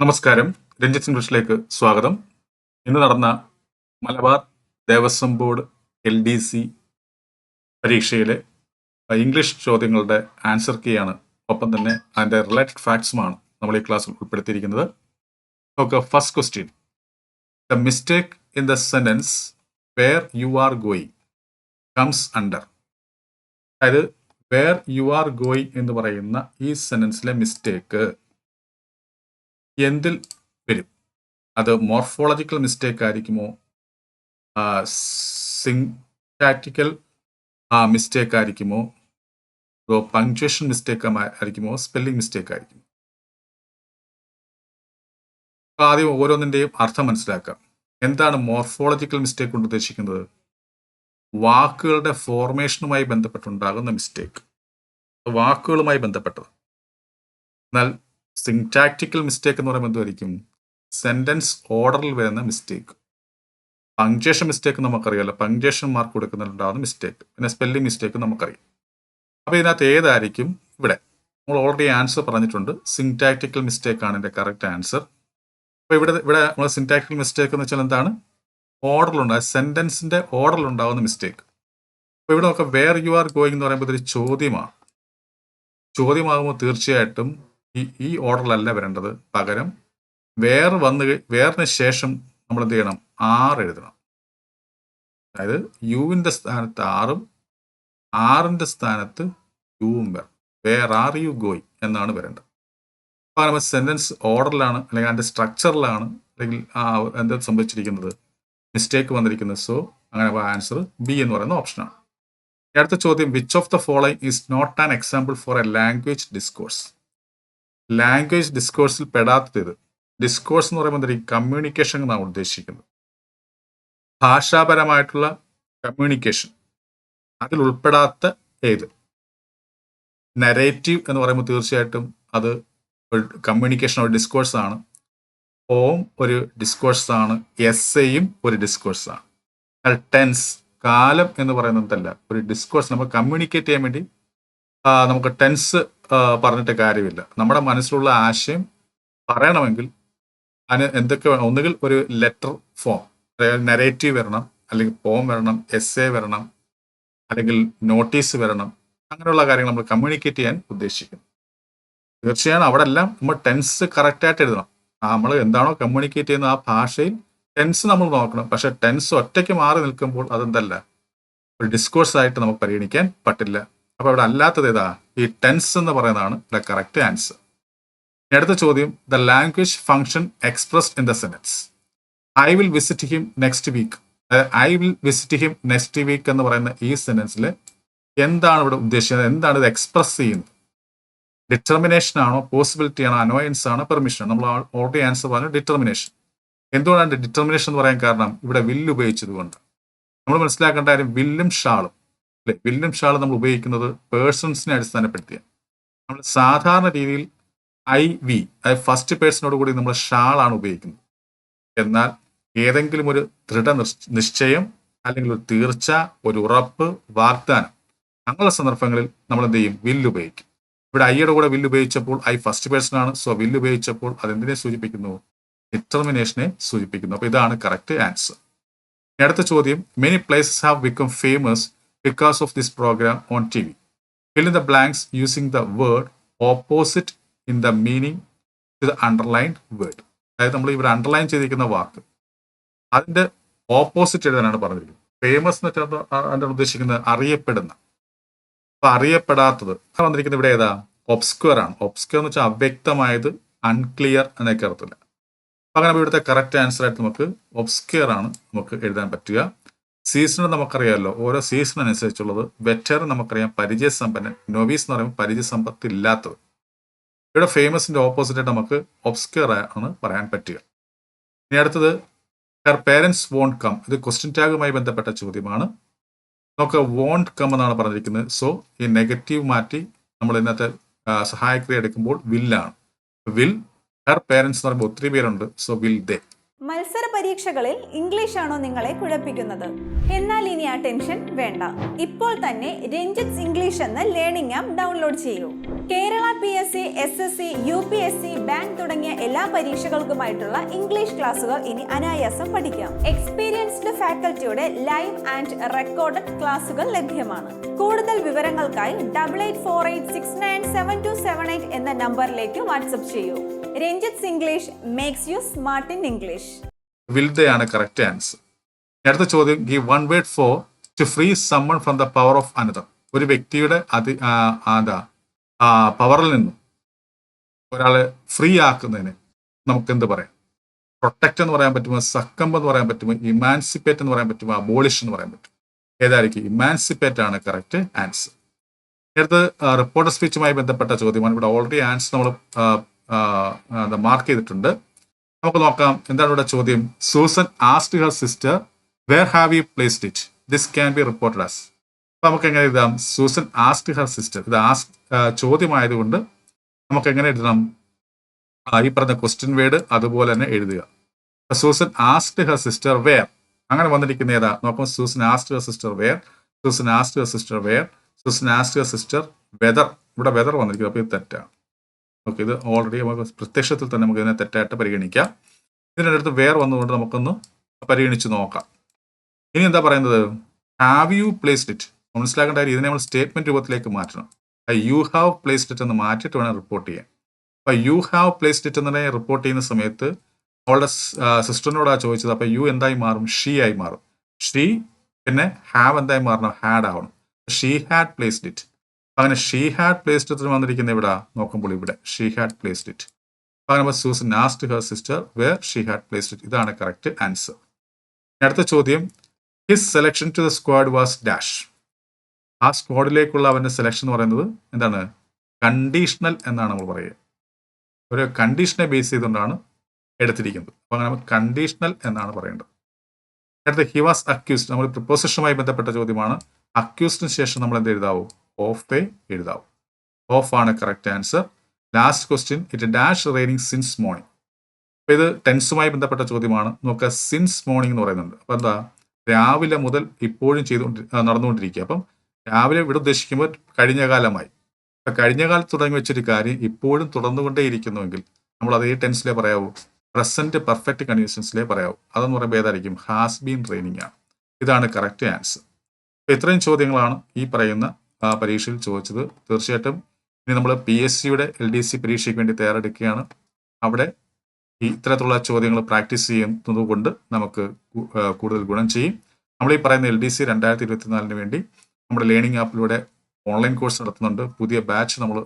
നമസ്കാരം. രഞ്ജിത്ത് ഇംഗ്ലീഷിലേക്ക് സ്വാഗതം. ഇന്ന് നടന്ന Malabar Devaswom board L D C പരീക്ഷയിലെ English ചോദ്യങ്ങളുടെ ആൻസർ കീയാണ് ഒപ്പം തന്നെ അതിന്റെ റിലേറ്റഡ് ഫാക്ട്സുമാണ് നമ്മൾ ഈ ക്ലാസ്സിൽ ഉൾപ്പെടുത്തിയിരിക്കുന്നത്. Okay first question the mistake in the sentence where you are going comes under അതായത് വേർ യു ആർ ഗോയിങ് എന്ന് പറയുന്ന ഈ സെന്റൻസിലെ മിസ്റ്റേക്ക് എന്തിൽ വരും? അത് മോർഫോളജിക്കൽ മിസ്റ്റേക്ക് ആയിരിക്കുമോ? സിങ്ടാറ്റിക്കൽ മിസ്റ്റേക്ക് ആയിരിക്കുമോ? അതോ പങ്ക്ച്വേഷൻ മിസ്റ്റേക്ക് ആയിരിക്കുമോ? സ്പെല്ലിംഗ് മിസ്റ്റേക്ക് ആയിരിക്കും ആദ്യം ഓരോന്നിന്റെയും അർത്ഥം മനസ്സിലാക്കാം. എന്താണ് മോർഫോളജിക്കൽ മിസ്റ്റേക്ക് കൊണ്ട് ഉദ്ദേശിക്കുന്നത്? വാക്കുകളുടെ ഫോർമേഷനുമായി ബന്ധപ്പെട്ടുണ്ടാകുന്ന മിസ്റ്റേക്ക് വാക്കുകളുമായി ബന്ധപ്പെട്ടത്. എന്നാൽ സിങ്ടാക്റ്റിക്കൽ മിസ്റ്റേക്ക് എന്ന് പറയുമ്പോൾ എന്തായിരിക്കും സെന്റൻസ് ഓർഡറിൽ വരുന്ന മിസ്റ്റേക്ക് പങ്ക്ചേഷൻ മിസ്റ്റേക്ക് നമുക്കറിയാമല്ലോ പങ്ക്ചേഷൻ മാർക്ക് കൊടുക്കുന്നുണ്ടാകുന്ന മിസ്റ്റേക്ക് പിന്നെ സ്പെല്ലിംഗ് മിസ്റ്റേക്ക് നമുക്കറിയാം. അപ്പോൾ ഇതിനകത്ത് ഏതായിരിക്കും? ഇവിടെ. നമ്മൾ ഓൾറെഡി ആൻസർ പറഞ്ഞിട്ടുണ്ട്. സിങ്ടാക്റ്റിക്കൽ മിസ്റ്റേക്ക് ആണ് എന്റെ കറക്റ്റ് ആൻസർ അപ്പോൾ ഇവിടെ ഇവിടെ നമ്മൾ സിങ്ടാക്റ്റിക്കൽ മിസ്റ്റേക്ക് എന്ന് വെച്ചാൽ എന്താണ്? ഓർഡറിലുണ്ടായ സെന്റൻസിന്റെ ഓർഡറിലുണ്ടാകുന്ന മിസ്റ്റേക്ക് അപ്പോൾ ഇവിടെ നമുക്ക് വേർ യു ആർ ഗോയിങ് എന്ന് പറയുമ്പോൾ ഇതൊരു ചോദ്യമാണ്. ചോദ്യമാകുമ്പോൾ തീർച്ചയായിട്ടും ഈ ഈ ഓർഡറിലല്ല വരേണ്ടത്. പകരം വേർ വന്ന് വേറിന് ശേഷം നമ്മൾ എന്ത് ചെയ്യണം? ആർ എഴുതണം. അതായത് യുവിന്റെ സ്ഥാനത്ത് ആറും ആറിന്റെ സ്ഥാനത്ത് യുവും വരണം. വേർ ആർ യു ഗോയ് എന്നാണ് വരേണ്ടത്. അപ്പോൾ നമ്മൾ സെന്റൻസ് ഓർഡറിലാണ് അല്ലെങ്കിൽ അതിന്റെ സ്ട്രക്ചറിലാണ് അല്ലെങ്കിൽ ആ എന്താ സംഭവിച്ചിരിക്കുന്നത്? മിസ്റ്റേക്ക് വന്നിരിക്കുന്നത്. സോ അങ്ങനെ ആൻസർ ബി എന്ന് പറയുന്ന ഓപ്ഷനാണ് അടുത്ത ചോദ്യം which of the following is not an example for a language discourse language ഡിസ്കോഴ്സിൽ പെടാത്തത്. ഡിസ്കോഴ്സ് എന്ന് പറയുമ്പോൾ എന്തായിരിക്കും കമ്മ്യൂണിക്കേഷൻ എന്നാണ് ഉദ്ദേശിക്കുന്നത്. ഭാഷാപരമായിട്ടുള്ള കമ്മ്യൂണിക്കേഷൻ അതിൽ ഉൾപ്പെടാത്ത ഏത്? നരേറ്റീവ് എന്ന് പറയുമ്പോൾ തീർച്ചയായിട്ടും അത് കമ്മ്യൂണിക്കേഷൻ ഒരു ആണ്. ഓം ഒരു ഡിസ്കോഴ്സ് ആണ്. എസ് എയും ഒരു ഡിസ്കോഴ്സ് ആണ്. ടെൻസ് കാലം എന്ന് പറയുന്നതല്ല ഒരു ഡിസ്കോഴ്സ് നമ്മൾ കമ്മ്യൂണിക്കേറ്റ് ചെയ്യാൻ വേണ്ടി നമുക്ക് ടെൻസ് പറഞ്ഞിട്ട് കാര്യമില്ല. നമ്മുടെ മനസ്സിലുള്ള ആശയം പറയണമെങ്കിൽ അതിന് എന്തൊക്കെ ഒന്നുകിൽ ഒരു ലെറ്റർ ഫോം അതായത് നെറേറ്റീവ് വരണം അല്ലെങ്കിൽ പോം വരണം എസ് എ വരണം അല്ലെങ്കിൽ നോട്ടീസ് വരണം. അങ്ങനെയുള്ള കാര്യങ്ങൾ നമ്മൾ കമ്മ്യൂണിക്കേറ്റ് ചെയ്യാൻ ഉദ്ദേശിക്കുന്നു. തീർച്ചയായും അവിടെ എല്ലാം നമ്മൾ ടെൻസ് കറക്റ്റായിട്ട് എഴുതണം. നമ്മൾ എന്താണോ കമ്മ്യൂണിക്കേറ്റ് ചെയ്യുന്ന ആ ഭാഷയിൽ ടെൻസ് നമ്മൾ നോക്കണം. പക്ഷെ ടെൻസ് ഒറ്റയ്ക്ക് മാറി നിൽക്കുമ്പോൾ അതെന്തല്ല? ഒരു ഡിസ്കോഴ്സ് ആയിട്ട് നമുക്ക് പരിഗണിക്കാൻ പറ്റില്ല. അപ്പൊ അവിടെ അല്ലാത്തത് ഏതാ? ഈ ടെൻസ് എന്ന് പറയുന്നതാണ് ദ കറക്റ്റ് ആൻസർ അടുത്ത ചോദ്യം the language function expressed in the sentence I will visit him next week I will visit him next week എന്ന് പറയുന്ന ഈ സെനൻസിൽ എന്താണ് ഇവിടെ ഉദ്ദേശിക്കുന്നത് എന്താണ് ഇത് എക്സ്പ്രസ് ചെയ്യുന്നത്? ഡിറ്റർമിനേഷൻ ആണോ പോസിബിലിറ്റി ആണോ അനോയൻസ് ആണോ പെർമിഷൻ നമ്മൾ ഓൾറെഡി ആൻസർ പറഞ്ഞു ഡിറ്റർമിനേഷൻ എന്തുകൊണ്ടാണ് ഡിറ്റർമിനേഷൻ എന്ന് പറയാൻ കാരണം? ഇവിടെ വില്ല് ഉപയോഗിച്ചത് കൊണ്ട്. നമ്മൾ മനസ്സിലാക്കേണ്ട കാര്യം വില്ലും ഷാളും അല്ലെ? വില്യം ഷാൾ നമ്മൾ ഉപയോഗിക്കുന്നത് പേഴ്സൺസിനെ അടിസ്ഥാനപ്പെടുത്തിയ നമ്മൾ സാധാരണ രീതിയിൽ ഐ വി അതായത് ഫസ്റ്റ് പേഴ്സണോട് കൂടി നമ്മൾ ഷാളാണ് ഉപയോഗിക്കുന്നത്. എന്നാൽ ഏതെങ്കിലും ഒരു ദൃഢ നിശ്ചയം അല്ലെങ്കിൽ ഒരു തീർച്ച ഒരു ഉറപ്പ് വാഗ്ദാനം അങ്ങനെയുള്ള സന്ദർഭങ്ങളിൽ നമ്മൾ എന്ത് ചെയ്യും? വില്ല് ഉപയോഗിക്കും. ഇവിടെ ഐയുടെ കൂടെ വില്ല് ഉപയോഗിച്ചപ്പോൾ ഐ ഫസ്റ്റ് പേഴ്സൺ ആണ് സോ വില്ല് ഉപയോഗിച്ചപ്പോൾ അതെന്തിനെ സൂചിപ്പിക്കുന്നു? ഡിറ്റർമിനേഷനെ സൂചിപ്പിക്കുന്നു. അപ്പൊ ഇതാണ് കറക്റ്റ് ആൻസർ. അടുത്ത ചോദ്യം many places have become famous because of this program on TV. Fill in the blanks using the word opposite in the meaning to the underlined word അതായത് നമ്മൾ ഇവിടെ അണ്ടർലൈൻ ചെയ്തിരിക്കുന്ന വാക്ക്. അതിന്റെ ഓപ്പോസിറ്റ് എഴുതാനാണ് പറഞ്ഞിരിക്കുന്നത്. ഫേമസ് എന്ന് വെച്ചാൽ അതിന്റെ ഉദ്ദേശിക്കുന്നത്? അറിയപ്പെടുന്ന. അപ്പൊ അറിയപ്പെടാത്തത്. വന്നിരിക്കുന്നത് ഇവിടെ ഏതാ? ഒബ്സ്ക്വയർ ആണ്. ഒബ്സ്ക്വയർ എന്ന് വെച്ചാൽ അവ്യക്തമായത് അൺക്ലിയർ എന്നൊക്കെ അർത്ഥമില്ല അങ്ങനെ ഇവിടുത്തെ കറക്റ്റ് ആൻസർ ആയിട്ട് നമുക്ക് ഒബ്സ്ക്വയർ ആണ് നമുക്ക് എഴുതാൻ പറ്റുക. സീസൺ നമുക്കറിയാമല്ലോ ഓരോ സീസൺ അനുസരിച്ചുള്ളത് വെറ്റർ നമുക്കറിയാം പരിചയസമ്പന്നൻ നോവീസ് എന്ന് പറയുമ്പോൾ പരിചയസമ്പത്ത് ഇല്ലാത്തവർ ഇവിടെ ഫേമസിന്റെ ഓപ്പോസിറ്റ് നമുക്ക് ഒബ്സ്ക്യർ ആണ് പറയാൻ പറ്റുക. ഇനി അടുത്തത് ഹർ പേരൻസ് വോണ്ട് കം ഇത് ക്വസ്റ്റ്യൻ ടാഗുമായി ബന്ധപ്പെട്ട ചോദ്യമാണ്. നമുക്ക് വോണ്ട് കം എന്നാണ് പറഞ്ഞിരിക്കുന്നത്. സോ ഈ നെഗറ്റീവ് മാറ്റി നമ്മൾ ഇന്നത്തെ സഹായക്രിയ എടുക്കുമ്പോൾ വില്ലാണ് വിൽ ഹർ പേരൻസ് എന്ന് പറയുമ്പോൾ ഒത്തിരി പേരുണ്ട്. സോ വിൽ ദേ മത്സര പരീക്ഷകളിൽ ഇംഗ്ലീഷ് ആണോ നിങ്ങളെ കുഴപ്പിക്കുന്നത്? എന്നാൽ ഇനി ആ ടെൻഷൻ വേണ്ട. ഇപ്പോൾ തന്നെ രഞ്ജിത്ത് ഇംഗ്ലീഷ് എന്ന ലേണിംഗ് ആപ്പ് ഡൗൺലോഡ് ചെയ്യൂ. Kerala P S C S S C U P S C bank തുടങ്ങിയ എല്ലാ പരീക്ഷകൾക്കുമായിട്ടുള്ള ഇംഗ്ലീഷ് ക്ലാസുകൾ ഇനി അനായാസം പഠിക്കാം. എക്സ്പീരിയൻസ്ഡ് ഫാക്കൽറ്റിയുടെ ലൈവ് ആൻഡ് റെക്കോർഡഡ് ക്ലാസുകൾ ലഭ്യമാണ്. കൂടുതൽ വിവരങ്ങൾക്കായി double eight four eight six nine seven two seven eight എന്ന നമ്പറിലേക്ക് വാട്സപ്പ് ചെയ്യൂ. Ranjith English makes you smart in English വിൽദയാണ് correct answer അടുത്ത ചോദ്യം give one word for to free someone from the power of another ഒരു വ്യക്തിയുടെ അതി എന്താ പവറിൽ നിന്നും ഒരാളെ ഫ്രീ ആക്കുന്നതിന് നമുക്ക് എന്ത് പറയാം? പ്രൊട്ടക്റ്റ് എന്ന് പറയാൻ പറ്റുമോ? സക്കംബ് എന്ന് പറയാൻ പറ്റുമോ? ഇമാൻസിപ്പേറ്റ് എന്ന് പറയാൻ പറ്റുമോ? അബോളിഷ് എന്ന് പറയാൻ പറ്റും ഏതായിരിക്കും? ഇമാൻസിപ്പേറ്റ് ആണ് കറക്റ്റ് ആൻസർ നേരത്തെ റിപ്പോർട്ടർ സ്പീച്ചുമായി ബന്ധപ്പെട്ട ചോദ്യമാണ്. ഇവിടെ ഓൾറെഡി ആൻസർ നമ്മൾ മാർക്ക് ചെയ്തിട്ടുണ്ട്. നമുക്ക് നോക്കാം എന്താണ് ഇവിടെ ചോദ്യം? Susan asked her sister where have you placed it this can be reported as അപ്പൊ നമുക്ക് എങ്ങനെ എഴുതാം? സൂസൻ ആസ്റ്റ് ഹർ സിസ്റ്റർ ഇത് ആസ് ചോദ്യമായതുകൊണ്ട് നമുക്ക് എങ്ങനെ എഴുതണം? ഈ പറഞ്ഞ ക്വസ്റ്റ്യൻ വേർഡ് അതുപോലെ തന്നെ എഴുതുക. Susan asked her sister where അങ്ങനെ വന്നിരിക്കുന്ന ഏതാ? നോക്കുമ്പോൾ Susan asked sister where Susan asked sister where Susan asked sister whether. ഇവിടെ വെതർ വന്നിരിക്കുന്നത് അപ്പോൾ ഇത് തെറ്റാണ്. ഓക്കെ ഇത് ഓൾറെഡി നമുക്ക് പ്രത്യക്ഷത്തിൽ തന്നെ നമുക്ക് ഇതിനെ തെറ്റായിട്ട് പരിഗണിക്കാം. ഇതിനടുത്ത് വെയർ വന്നുകൊണ്ട് നമുക്കൊന്ന് പരിഗണിച്ച് നോക്കാം. ഇനി എന്താ പറയുന്നത്? ഹാവ് യു പ്ലേസ്ഡ് ഇറ്റ് മനസ്സിലാക്കേണ്ട കാര്യം ഇതിനെ നമ്മൾ സ്റ്റേറ്റ്മെന്റ് രൂപത്തിലേക്ക് മാറ്റണം. യു ഹാവ് പ്ലേസ്ഡ് ഇറ്റ് എന്ന് മാറ്റിയിട്ട് വേണം റിപ്പോർട്ട് ചെയ്യാൻ. അപ്പൊ യു ഹാവ് പ്ലേസ്ഡ് ഇറ്റ് എന്നെ റിപ്പോർട്ട് ചെയ്യുന്ന സമയത്ത് അവളുടെ സിസ്റ്ററിനോടാ ചോദിച്ചത് അപ്പൊ യു എന്തായി മാറും? ഷീ ആയി മാറും. ഷീ പിന്നെ ഹാവ് എന്തായി മാറണം? ഹാഡ് ആവണം. ഷീ ഹാഡ് പ്ലേസ്ഡ് ഇറ്റ് അങ്ങനെ ഷീ ഹാഡ് പ്ലേസ്ഡ് ഇറ്റ് വന്നിരിക്കുന്ന ഇവിടെ നോക്കുമ്പോൾ ഇവിടെ. ഷീ ഹാഡ് പ്ലേസ്ഡ് ഇറ്റ് അങ്ങനെ Susan asked her sister where she had placed it ഇതാണ് കറക്റ്റ് ആൻസർ അടുത്ത ചോദ്യം. His selection to the squad was dash ആ സ്ക്വാഡിലേക്കുള്ള അവന്റെ സെലക്ഷൻ എന്ന് പറയുന്നത് എന്താണ്? കണ്ടീഷണൽ എന്നാണ് നമ്മൾ പറയുക. ഒരു കണ്ടീഷനെ ബേസ് ചെയ്തുകൊണ്ടാണ് എടുത്തിരിക്കുന്നത്. അപ്പോൾ അങ്ങനെ കണ്ടീഷണൽ എന്നാണ് പറയേണ്ടത്. അടുത്ത ഹി വാസ് അക്യൂസ്ഡ് നമ്മൾ പ്രിപ്പോസിഷനുമായി ബന്ധപ്പെട്ട ചോദ്യമാണ്. അക്യൂസ്ഡിന് ശേഷം നമ്മൾ എന്ത് എഴുതാവൂ? ഓഫ് എ എഴുതാവൂ. ഓഫ് ആണ് correct answer last question it dash raining since morning അപ്പോൾ ഇത് ടെൻസുമായി ബന്ധപ്പെട്ട ചോദ്യമാണ്. നോക്കുക സിൻസ് മോർണിംഗ് എന്ന് പറയുന്നുണ്ട്. അപ്പോൾ എന്താ? രാവിലെ മുതൽ ഇപ്പോഴും ആ, നടന്നുകൊണ്ടിരിക്കുക. അപ്പം രാവിലെ ഇവിടെ ഉദ്ദേശിക്കുമ്പോൾ കഴിഞ്ഞ കാലമായി. അപ്പം കഴിഞ്ഞ കാലത്ത് തുടങ്ങി വെച്ചൊരു കാര്യം ഇപ്പോഴും തുടർന്നുകൊണ്ടേയിരിക്കുന്നുവെങ്കിൽ നമ്മൾ അതേ ടെൻസിലേ പറയാവൂ. പ്രസന്റ് പെർഫെക്റ്റ് കണ്ടീഷൻസിലേ പറയാവൂ. അതെന്ന് പറയുമ്പോൾ ഏതായിരിക്കും? ഹാസ് ബീൻ ട്രെയിനിങ് ആണ്. ഇതാണ് കറക്റ്റ് ആൻസർ അപ്പൊ ഇത്രയും ചോദ്യങ്ങളാണ് ഈ പറയുന്ന പരീക്ഷയിൽ ചോദിച്ചത്. തീർച്ചയായിട്ടും ഇനി നമ്മൾ പി എസ് സിയുടെ എൽ ഡി സി പരീക്ഷയ്ക്ക് വേണ്ടി തയ്യാറെടുക്കുകയാണ്. അവിടെ ഇത്തരത്തിലുള്ള ചോദ്യങ്ങൾ പ്രാക്ടീസ് ചെയ്യുന്നത് കൊണ്ട് നമുക്ക് കൂടുതൽ ഗുണം ചെയ്യും. നമ്മൾ ഈ പറയുന്ന എൽ ഡി സി രണ്ടായിരത്തി ഇരുപത്തിനാലിന് വേണ്ടി നമ്മുടെ ലേണിംഗ് ആപ്പിലൂടെ ഓൺലൈൻ കോഴ്സ് നടത്തുന്നുണ്ട്. പുതിയ ബാച്ച് നമ്മൾ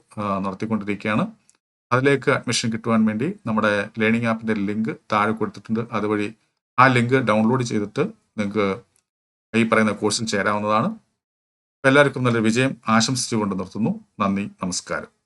നടത്തിക്കൊണ്ടിരിക്കുകയാണ്. അതിലേക്ക് അഡ്മിഷൻ കിട്ടുവാൻ വേണ്ടി നമ്മുടെ ലേണിംഗ് ആപ്പിന്റെ ലിങ്ക് താഴെ കൊടുത്തിട്ടുണ്ട്. അതുവഴി ആ ലിങ്ക് ഡൗൺലോഡ് ചെയ്തിട്ട് നിങ്ങൾക്ക് ഈ പറയുന്ന കോഴ്സിൽ ചേരാവുന്നതാണ്. എല്ലാവർക്കും നല്ലൊരു വിജയം ആശംസിച്ചുകൊണ്ട് നിർത്തുന്നു. നന്ദി നമസ്കാരം.